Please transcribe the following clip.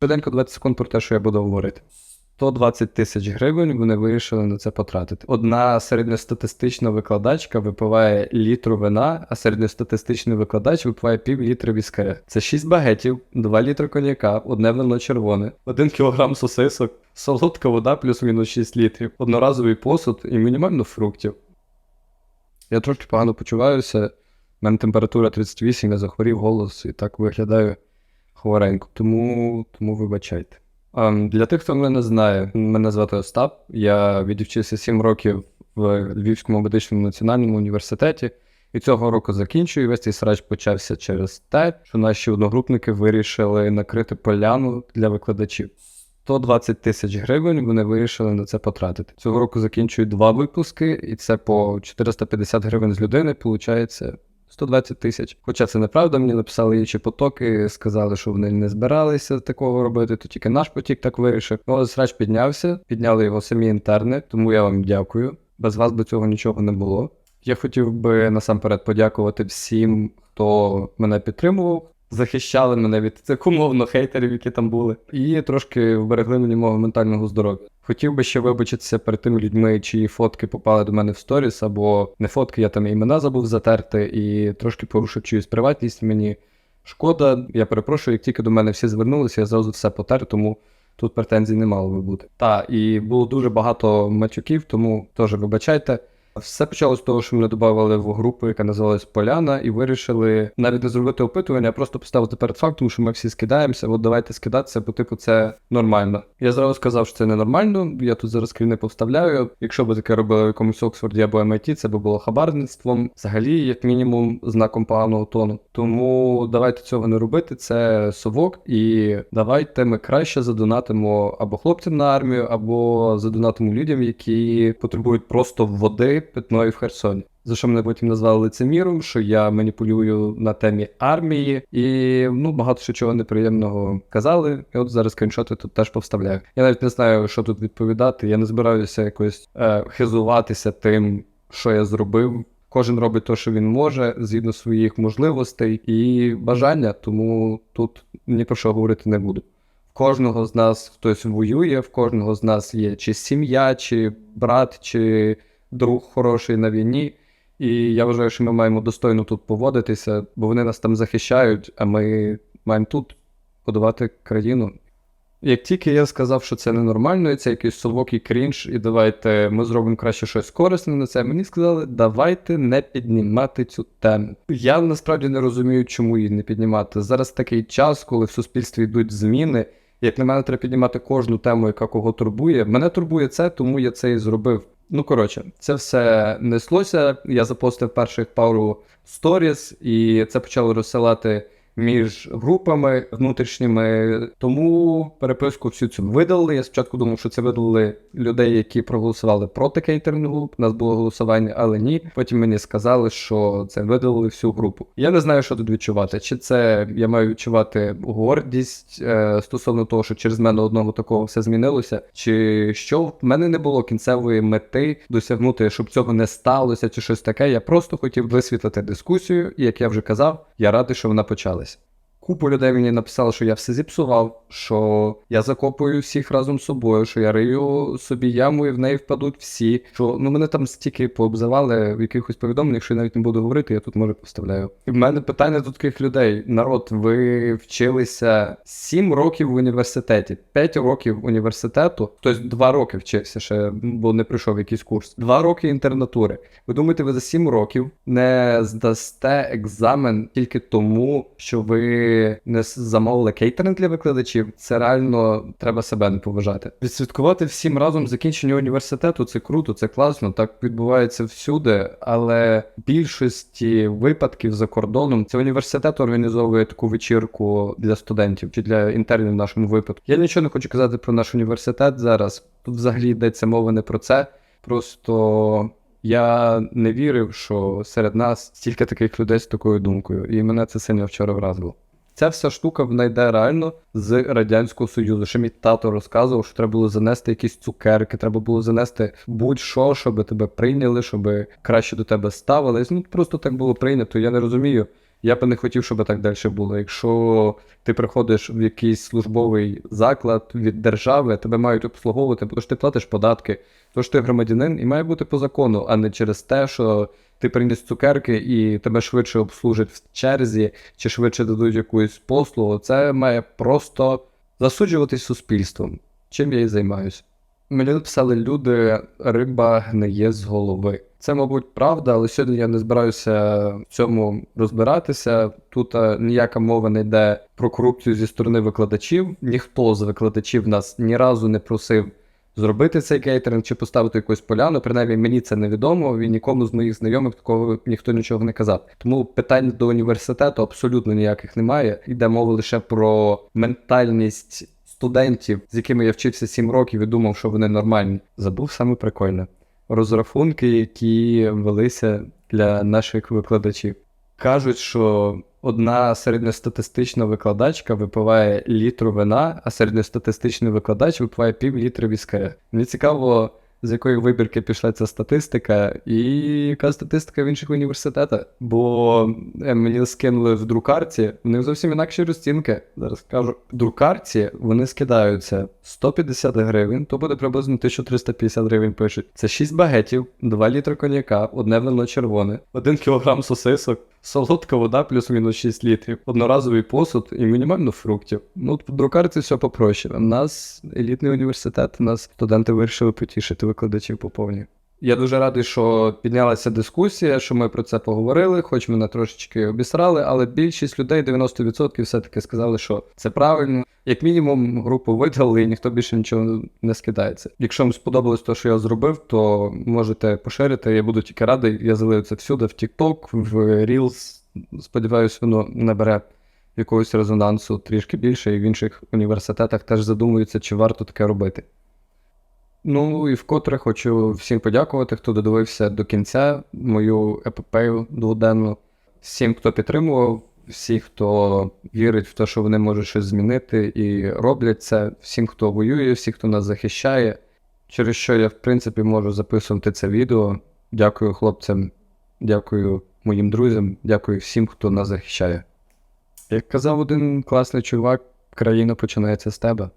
Швиденько 20 секунд про те, що я буду говорити. 120 тисяч гривень вони вирішили на це потратити. Одна середньостатистична викладачка випиває літру вина, а середньостатистичний викладач випиває пів літра віскаря. Це 6 багетів, 2 літри коньяка, одне вино червоне, 1 кілограм сосисок, солодка вода плюс-мінус 6 літрів, одноразовий посуд і мінімально фруктів. Я трошки погано почуваюся. У мене температура 38, я захворів голос і так виглядаю хворенько. Тому, тому вибачайте. Для тих, хто мене не знає, мене звати Остап. Я відівчився 7 років в Львівському медичному національному університеті. І цього року закінчую. Весь цей срач почався через те, що наші одногрупники вирішили накрити поляну для викладачів. 120 тисяч гривень вони вирішили на це потратити. Цього року закінчую два випуски, і це по 450 гривень з людини, виходить 120 тисяч. Хоча це неправда, мені написали інші потоки, сказали, що вони не збиралися такого робити, то тільки наш потік так вирішив. Ну, срач піднявся, підняли його самі інтерни, тому я вам дякую. Без вас до цього нічого не було. Я хотів би насамперед подякувати всім, хто мене підтримував, захищали мене від цих умовно хейтерів, які там були, і трошки вберегли мені мого ментального здоров'я. Хотів би ще вибачитися перед тими людьми, чиї фотки попали до мене в сторіс, або не фотки, я там імена забув затерти, і трошки порушив чиюсь приватність. Мені шкода, я перепрошую, як тільки до мене всі звернулися, я зразу все потер, тому тут претензій не мало би бути. Та, і було дуже багато матюків, тому теж вибачайте. Все почалося з того, що мене додавали в групу, яка називалась Поляна, і вирішили навіть не зробити опитування, а просто поставити перед фактом, що ми всі скидаємося. От давайте скидатися, бо типу це нормально. Я зразу сказав, що це ненормально. Я тут зараз скріни повставляю. Якщо би таке робили в якомусь Оксфорді або MIT, це би було хабарництвом, взагалі, як мінімум, знаком поганого тону. Тому давайте цього не робити. Це совок, і давайте ми краще задонатимо або хлопцям на армію, або задонатимо людям, які потребують просто води питної в Херсоні. За що мене потім назвали лицеміром, що я маніпулюю на темі армії, і ну багато що чого неприємного казали. І от зараз скріншоти тут теж повставляю. Я навіть не знаю, що тут відповідати. Я не збираюся якось е, хизуватися тим, що я зробив. Кожен робить те, що він може, згідно своїх можливостей і бажання, тому тут ні про що говорити не буду. В кожного з нас хтось воює, в кожного з нас є чи сім'я, чи брат, чи друг хороший на війні. І я вважаю, що ми маємо достойно тут поводитися, бо вони нас там захищають, а ми маємо тут подавати країну. Як тільки я сказав, що це ненормально, і це якийсь совокий крінж, і давайте ми зробимо краще щось корисне на це, мені сказали, давайте не піднімати цю тему. Я насправді не розумію, чому її не піднімати. Зараз такий час, коли в суспільстві йдуть зміни. Як на мене, треба піднімати кожну тему, яка кого турбує. Мене турбує це, тому я це і зробив. Ну, коротше, це все неслося. Я запостив перших пару сторіс, і це почало розсилати між групами внутрішніми. Тому переписку всю цю видалили. Я спочатку думав, що це видалили людей, які проголосували проти кейтерингу. У нас було голосування, але ні. Потім мені сказали, що це видалили всю групу. Я не знаю, що тут відчувати. Чи це я маю відчувати гордість е, стосовно того, що через мене одного такого все змінилося, чи що в мене не було кінцевої мети досягнути, щоб цього не сталося, чи щось таке. Я просто хотів висвітлити дискусію, і як я вже казав, я радий, що вона почалась. Купу людей мені написали, що я все зіпсував, що я закопую всіх разом з собою, що я рию собі яму і в неї впадуть всі. Що ну мене там стільки пообзивали в якихось повідомленнях, що я навіть не буду говорити, я тут може поставляю. І в мене питання до таких людей: народ, ви вчилися 7 років в університеті, 5 років університету, тобто 2 роки вчився ще, бо не пройшов якийсь курс. 2 роки інтернатури. Ви думаєте, ви за 7 років не здасте екзамен тільки тому, що ви не замовили кейтеринг для викладачів, це реально треба себе не поважати. Відсвяткувати всім разом закінчення університету це круто, це класно, так відбувається всюди, але в більшості випадків за кордоном це університет організовує таку вечірку для студентів чи для інтернів в нашому випадку. Я нічого не хочу казати про наш університет зараз. Тут взагалі йдеться мова не про це. Просто я не вірив, що серед нас стільки таких людей з такою думкою, і мене це сильно вчора вразило. Ця вся штука вона йде реально з Радянського Союзу. Ще мій тато розказував, що треба було занести якісь цукерки, треба було занести будь-що, щоб тебе прийняли, щоб краще до тебе ставились. Ну просто так було прийнято. Я не розумію, Я би не хотів, щоб так далі було. Якщо ти приходиш в якийсь службовий заклад від держави, тебе мають обслуговувати, тому що ти платиш податки, що ти громадянин і має бути по закону, а не через те, що ти приніс цукерки і тебе швидше обслужать в черзі, чи швидше дадуть якусь послугу. Це має просто засуджуватись суспільством. Чим я і займаюся. Мені написали люди, риба гниє з голови. Це, мабуть, правда, але сьогодні я не збираюся в цьому розбиратися. Тут е, ніяка мова не йде про корупцію зі сторони викладачів. Ніхто з викладачів нас ні разу не просив зробити цей кейтеринг чи поставити якусь поляну. Принаймні мені це невідомо. І нікому з моїх знайомих такого ніхто нічого не казав. Тому питань до університету абсолютно ніяких немає. Йде мова лише про ментальність студентів, з якими я вчився 7 років і думав, що вони нормальні. Забув саме прикольне. Розрахунки, які велися для наших викладачів. Кажуть, що одна середньостатистична викладачка випиває літру вина, а середньостатистичний викладач випиває пів літри віскаря. Мені цікаво, з якої вибірки пішла ця статистика, і яка статистика в інших університетах. Бо е, мені скинули в друкарці, в них зовсім інакші розцінки. Зараз кажу, в друкарці вони скидаються 150 гривень, то буде приблизно 1350 гривень пишуть. Це 6 багетів, 2 літри коньяка, одне вино червоне, 1 кілограм сосисок. Солодка вода плюс-мінус 6 літрів, одноразовий посуд і мінімально фруктів. Ну, в друкарці все попроще. У нас елітний університет, у нас студенти вирішили потішити викладачів по повній. Я дуже радий, що піднялася дискусія, що ми про це поговорили, хоч мене трошечки обісрали, але більшість людей, 90% все-таки сказали, що це правильно. Як мінімум, групу видали і ніхто більше нічого не скидається. Якщо вам сподобалось те, що я зробив, то можете поширити. Я буду тільки радий. Я залию це всюди, в TikTok, в Reels. Сподіваюсь, воно набере якогось резонансу трішки більше, і в інших університетах теж задумуються, чи варто таке робити. Ну і вкотре хочу всім подякувати, хто додивився до кінця мою епопею дводенну. Всім, хто підтримував, всі, хто вірить в те, що вони можуть щось змінити і роблять це, всім, хто воює, всі, хто нас захищає. Через що я, в принципі, можу записувати це відео. Дякую хлопцям, дякую моїм друзям, дякую всім, хто нас захищає. Як казав один класний чувак, країна починається з тебе.